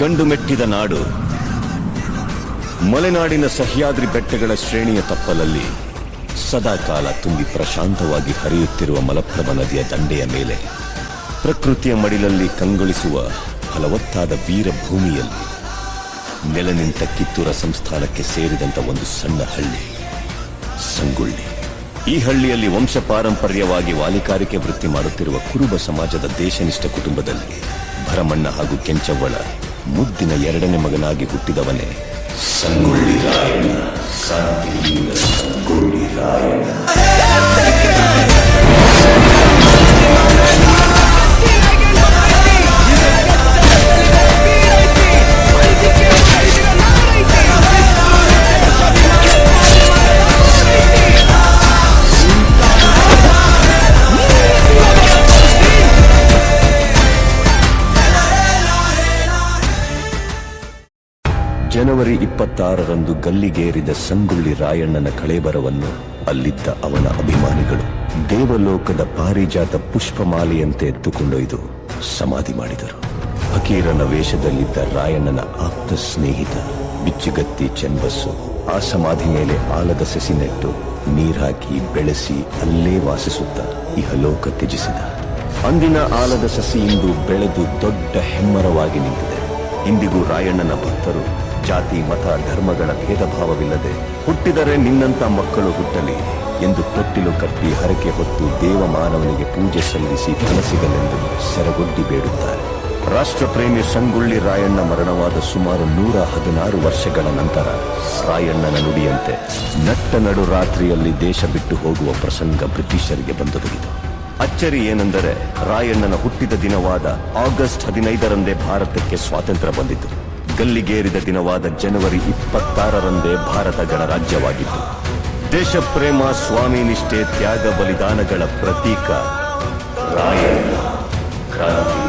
ಗಂಡು ಮೆಟ್ಟಿದ ನಾಡು, ಮಲೆನಾಡಿನ ಸಹ್ಯಾದ್ರಿ ಬೆಟ್ಟಗಳ ಶ್ರೇಣಿಯ ತಪ್ಪಲಲ್ಲಿ ಸದಾಕಾಲ ತುಂಬಿ ಪ್ರಶಾಂತವಾಗಿ ಹರಿಯುತ್ತಿರುವ ಮಲಪ್ರಭ ನದಿಯ ದಂಡೆಯ ಮೇಲೆ, ಪ್ರಕೃತಿಯ ಮಡಿಲಲ್ಲಿ ಕಂಗೊಳಿಸುವ ಫಲವತ್ತಾದ ವೀರಭೂಮಿಯಲ್ಲಿ ಭೂಮಿಯಲ್ಲಿ ನೆಲ ನಿಂತ ಕಿತ್ತೂರ ಸಂಸ್ಥಾನಕ್ಕೆ ಸೇರಿದಂತ ಒಂದು ಸಣ್ಣ ಹಳ್ಳಿ, ಸಂಗುಳ್ಳಿ. ಈ ಹಳ್ಳಿಯಲ್ಲಿ ವಂಶ ಪಾರಂಪರ್ಯವಾಗಿ ವಾಲಿಕಾರಿಕೆ ವೃತ್ತಿ ಮಾಡುತ್ತಿರುವ ಕುರುಬ ಸಮಾಜದ ದೇಶನಿಷ್ಠ ಕುಟುಂಬದಲ್ಲಿ ಭರಮಣ್ಣ ಹಾಗೂ ಕೆಂಚವ್ವಳ ಮುದ್ದಿನ ಎರಡನೇ ಮಗನಾಗಿ ಹುಟ್ಟಿದವನೇ ಸಂಗೊಳ್ಳಿ ರಾಯಣ್ಣ. ಜನವರಿ ಇಪ್ಪತ್ತಾರರಂದು ಗಲ್ಲಿಗೇರಿದ ಸಂಗೊಳ್ಳಿ ರಾಯಣ್ಣನ ಕಳೇಬರವನ್ನು ಅಲ್ಲಿದ್ದ ಅವನ ಅಭಿಮಾನಿಗಳು ದೇವಲೋಕದ ಪಾರಿಜಾತ ಪುಷ್ಪಮಾಲೆಯಂತೆ ಎತ್ತುಕೊಂಡೊಯ್ದು ಸಮಾಧಿ ಮಾಡಿದರು. ಫಕೀರನ ವೇಷದಲ್ಲಿದ್ದ ರಾಯಣ್ಣನ ಆಪ್ತ ಸ್ನೇಹಿತ ಬಿಚ್ಚುಗತ್ತಿ ಚೆನ್ಬಸ್ಸು ಆ ಸಮಾಧಿ ಮೇಲೆ ಆಲದ ಸಸಿ ನೆಟ್ಟು ನೀರಾಕಿ ಬೆಳೆಸಿ ಅಲ್ಲೇ ವಾಸಿಸುತ್ತ ಇಹಲೋಕ ತ್ಯಜಿಸಿದ. ಅಂದಿನ ಆಲದ ಸಸಿ ಇಂದು ಬೆಳೆದು ದೊಡ್ಡ ಹೆಮ್ಮರವಾಗಿ ನಿಂತಿದೆ. ಇಂದಿಗೂ ರಾಯಣ್ಣನ ಭಕ್ತರು ಜಾತಿ, ಮತ, ಧರ್ಮಗಳ ಭೇದ ಭಾವವಿಲ್ಲದೆ ಹುಟ್ಟಿದರೆ ನಿನ್ನಂತ ಮಕ್ಕಳು ಹುಟ್ಟಲಿ ಎಂದು ತೊಟ್ಟಿಲು ಕಟ್ಟಿ ಹರಕೆ ಹೊತ್ತು ದೇವಮಾನವನಿಗೆ ಪೂಜೆ ಸಲ್ಲಿಸಿ ಕನಸಿಗಲೆಂದು ಸಿಗಲೆಂದು ಸೆರಗೊಡ್ಡಿ ಬೇಡುತ್ತಾರೆ. ರಾಷ್ಟ್ರಪ್ರೇಮಿ ಸಂಗೊಳ್ಳಿ ರಾಯಣ್ಣ ಮರಣವಾದ ಸುಮಾರು ನೂರ ಹದಿನಾರು ವರ್ಷಗಳ ನಂತರ ರಾಯಣ್ಣನ ನುಡಿಯಂತೆ ನಟ್ಟ ನಡು ರಾತ್ರಿಯಲ್ಲಿ ದೇಶ ಬಿಟ್ಟು ಹೋಗುವ ಪ್ರಸಂಗ ಬ್ರಿಟಿಷರಿಗೆ ಬಂದೊದಗಿತು. ಅಚ್ಚರಿ ಏನೆಂದರೆ ರಾಯಣ್ಣನ ಹುಟ್ಟಿದ ದಿನವಾದ ಆಗಸ್ಟ್ ಹದಿನೈದರಂದೇ ಭಾರತಕ್ಕೆ ಸ್ವಾತಂತ್ರ್ಯ ಬಂದಿತು. ಗಲ್ಲಿಗೇರಿದ ದಿನವಾದ ಜನವರಿ ಇಪ್ಪತ್ತಾರರಂದೇ ಭಾರತ ಗಣರಾಜ್ಯವಾಗಿತ್ತು. ದೇಶಪ್ರೇಮ ಸ್ವಾಮಿ ನಿಷ್ಠೆ ತ್ಯಾಗ ಬಲಿದಾನಗಳ ಪ್ರತೀಕ ರಾಯ ಕ್ರಾಂತಿ.